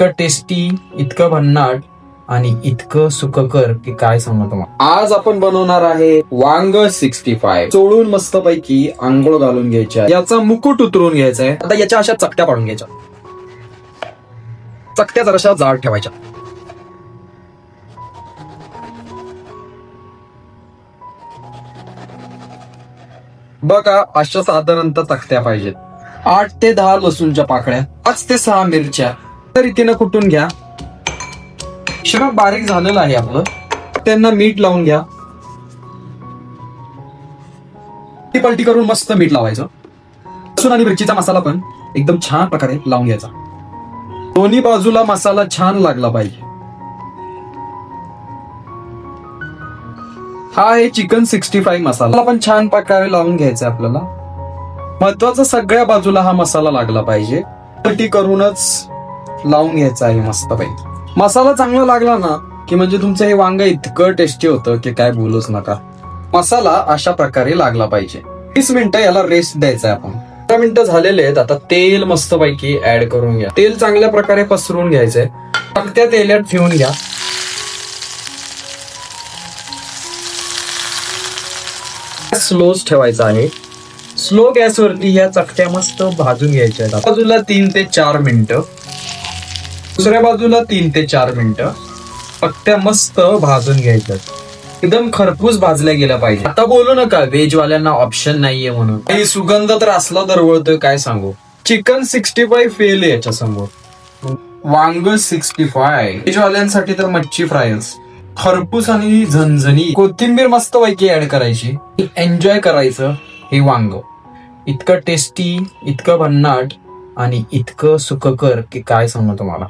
इतकं टेस्टी इतकं भन्नाट आणि इतकं सुखकर की काय सांगू तुम्हाला? आज आपण बनवणार आहे वांग सिक्स्टी फाय चोळून मस्त पैकी आंघोळ घालून घ्यायच्या याचा मुकुट उतरून घ्यायचा आहे. आता याच्या अशा चकट्या पाडून घ्यायच्या. चकट्या जराशा जाड ठेवायच्या. बघा अशा साधारणतः चकत्या पाहिजेत. आठ ते दहा लसूणच्या पाकळ्या पाच ते सहा मिरच्या रीतीनं कुटून घ्या. शिवाय बारीक झालेलं आहे आपलं. त्यांना मीठ लावून घ्या. ती पलटी करून मस्त मीठ लावायचं. लसूण आणि मिरचीचा मसाला पण एकदम छान प्रकारे लावून घ्यायचा. दोन्ही बाजूला मसाला छान लागला पाहिजे. हा आहे चिकन सिक्स्टी फाईव्ह मसाला. पण छान प्रकारे लावून घ्यायचा आहे आपल्याला. महत्त्वाचा सगळ्या बाजूला हा मसाला लागला पाहिजे. पलटी करूनच लावून घ्यायचा आहे मस्त मसाला चांगला लागला ना की म्हणजे तुमचं हे वांग इतकं टेस्टी होतं की काय बोलूच नका. मसाला अशा प्रकारे लागला पाहिजे. तीस मिनिटं याला रेस्ट द्यायचा आहे आपण. पंधरा मिनिटं झालेले आहेत आता तेल मस्त पैकी ऍड करून घ्या. तेल चांगल्या प्रकारे पसरून घ्यायचंय. त्या तेलात ठेवून घ्या. स्लोच ठेवायचा आहे. स्लो गॅसवरती ह्या चकट्या मस्त भाजून घ्यायच्या आहेत. बाजूला तीन ते चार मिनिटं. दुसऱ्या बाजूला तीन ते चार मिनिटं. चकत्या मस्त भाजून घ्यायच्यात एकदम खरपूस भाजल्या गेल्या पाहिजे. आता बोलू नका व्हेज वाल्यांना ऑप्शन नाहीये म्हणून. काही सुगंध तर असला दरवळतोय काय सांगू? चिकन सिक्स्टी फाय फेल आहे याच्या समोर. वांग सिक्स्टी फाय व्हेज वाल्यांसाठी तर मच्छी फ्रायच खरपूस आणि झणझणी. कोथिंबीर मस्त पैकी ऍड करायची. एन्जॉय करायचं हे वांग. इतकं टेस्टी इतकं भन्नाट आणि इतकं सुखकर की काय सांगू तुम्हाला?